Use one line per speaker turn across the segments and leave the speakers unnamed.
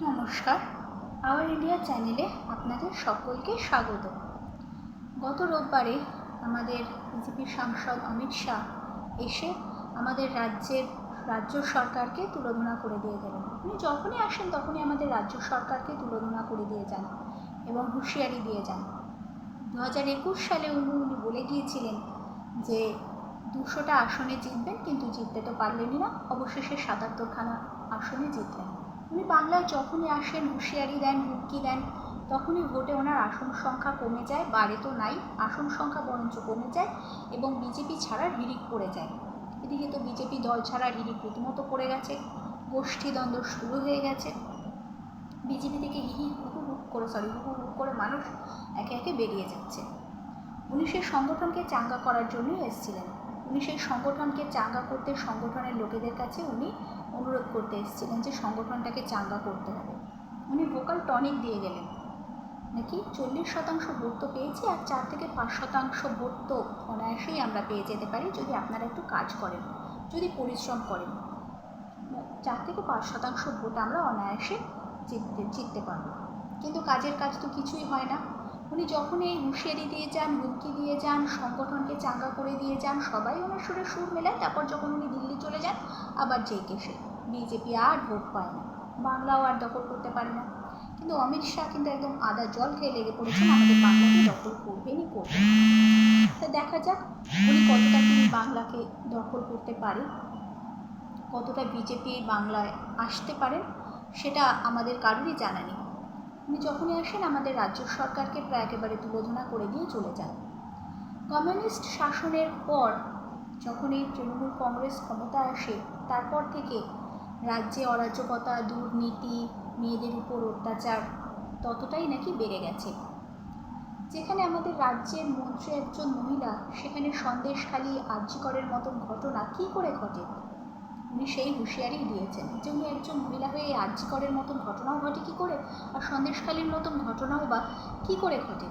নমস্কার। Hour India চ্যানেলে আপনাদের সকলকে স্বাগত। গত রোববারে আমাদের বিজেপির সাংসদ অমিত শাহ এসে আমাদের রাজ্যের রাজ্য সরকারকে তুলোধনা করে দিয়ে গেলেন। উনি যখনই আসেন তখনই আমাদের রাজ্য সরকারকে তুলোধনা করে দিয়ে যান এবং হুঁশিয়ারি দিয়ে যান। দু হাজার একুশ সালে উনি উনি বলে গিয়েছিলেন যে, দুশোটা আসনে জিতবেন, কিন্তু জিততে তো পারলেনই না। অবশেষে সাতাত্তরখানা আসনে জিতলেন। উনি বাংলায় যখনই আসেন, হুঁশিয়ারি দেন, হুমকি দেন, তখনই ভোটে ওনার আসন সংখ্যা কমে যায়, বাড়ে তো নাই, আসন সংখ্যা বরঞ্চ কমে যায় এবং বিজেপি ছাড়া হিড়িক পড়ে যায়। এদিকে তো বিজেপি দল ছাড়া হিড়িক রীতিমতো পড়ে গেছে গোষ্ঠীদ্বন্দ্ব শুরু হয়ে গেছে। বিজেপি থেকে হি হুকু হুক করে সরি হুকু হুক করে মানুষ একে একে বেরিয়ে যাচ্ছে। উনি সেই সংগঠনকে চাঙ্গা করার জন্যই এসেছিলেন। উনি সেই সংগঠনকে চাঙ্গা করতে, সংগঠনের লোকেদের কাছে উনি অনুরোধ করতে এসেছিলেন যে সংগঠনটাকে চাঙ্গা করতে হবে। উনি ভোকাল টনিক দিয়ে গেলেন। নাকি? চল্লিশ শতাংশ ভোট তো পেয়েছি আর চার থেকে পাঁচ শতাংশ ভোট তো অনায়াসেই আমরা পেয়ে যেতে পারি যদি আপনারা একটু কাজ করেন, যদি পরিশ্রম করেন। চার থেকে পাঁচ শতাংশ ভোট আমরা অনায়াসে জিততে জিততে পারব। কিন্তু কাজের কাজ তো কিছুই হয় না। উনি যখন এই হুঁশিয়ারি দিয়ে যান, হুমকি দিয়ে যান, সংগঠনকে চাঙ্গা করে দিয়ে যান, সবাই ওনার সুরে সুর মেলায়। তারপর যখন উনি দিল্লি চলে যান, আবার যেই কেসে বিজেপি আর ভোট পায় না। বাংলাও আর দখল করতে পারে না। কিন্তু অমিত শাহ কিন্তু একদম আদা জল খেয়ে লেগে পড়েছেন। আমাদের বাংলাকে দখল করবেনই করবেন। তা দেখা যাক উনি কতটা তিনি বাংলাকে দখল করতে পারে, কতটা বিজেপি বাংলায় আসতে পারেন সেটা আমাদের কারোরই জানা নেই। উনি যখনই আসেন, আমাদের রাজ্য সরকারকে প্রায় একেবারে তুলোধনা করে দিয়ে চলে যান। কমিউনিস্ট শাসনের পর যখন এই তৃণমূল কংগ্রেস ক্ষমতা আসে, তারপর থেকে রাজ্যে অরাজকতা, দুর্নীতি, মেয়েদের উপর অত্যাচার ততটাই নাকি বেড়ে গেছে। যেখানে আমাদের রাজ্যের মন্ত্রী একজন মহিলা, সেখানে সন্দেশখালী আর্যিকরের মতন ঘটনা কী করে ঘটে? উনি সেই হুঁশিয়ারি দিয়েছেন যে উনি একজন মহিলা হয়ে এই আর্যিকরের মতন ঘটনাও ঘটে কী করে? আর সন্দেশখালীর মতন ঘটনাও বা কী করে ঘটে?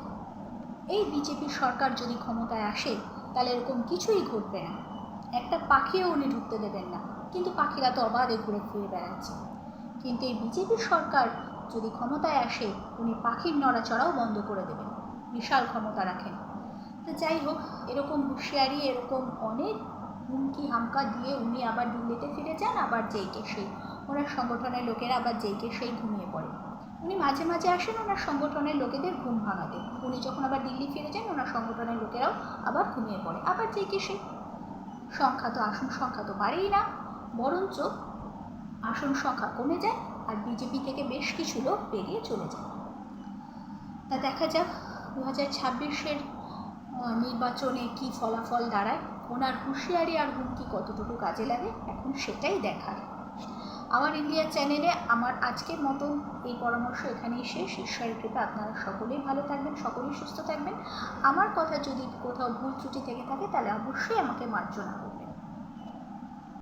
এই বিজেপি সরকার যদি ক্ষমতায় আসে, তাহলে এরকম কিছুই ঘটবে না। একটা পাখিও উনি ঢুকতে দেবেন না। কিন্তু পাখিরা তো অবাধে ঘুরে ফিরে বেড়াচ্ছে। কিন্তু এই বিজেপি সরকার যদি ক্ষমতায় আসে, উনি পাখির নড়াচড়াও বন্ধ করে দেবেন। বিশাল ক্ষমতা রাখেন। তো যাই হোক, এরকম হুঁশিয়ারি, এরকম অনেক হুমকি হামকা দিয়ে উনি আবার দিল্লিতে ফিরে যান, আবার যেইকে সেই, ওনার সংগঠনের লোকেরা আবার যেইকে সেই ঘুমিয়ে পড়ে। উনি মাঝে মাঝে আসেন ওনার সংগঠনের লোকেদের ঘুম ভাঙাতে। উনি যখন আবার দিল্লি ফিরে যান, ওনার সংগঠনের লোকেরাও আবার ঘুমিয়ে পড়ে। আবার যেইকে সেই। সংখ্যা তো আসন, সংখ্যা তো বাড়েই না। বরঞ্চ আসন, সংখ্যা কমে যায় আর বিজেপি থেকে বেশ কিছু লোক বেরিয়ে চলে যায়। তা দেখা যাক দু হাজার ছাব্বিশের নির্বাচনে কী ফলাফল দাঁড়ায়। ওনার হুঁশিয়ারি আর হুমকি কতটুকু কাজে লাগে, এখন সেটাই দেখার। আমার ইন্ডিয়া চ্যানেলে আমার আজকের মতো এই পরামর্শ এখানেই শেষ। ঈশ্বরের কৃপা আপনারা সকলেই ভালো থাকবেন, সকলেই সুস্থ থাকবেন। আমার কথা যদি কোথাও ভুল ত্রুটি থেকে থাকে, তাহলে অবশ্যই আমাকে মার্জনা করবেন।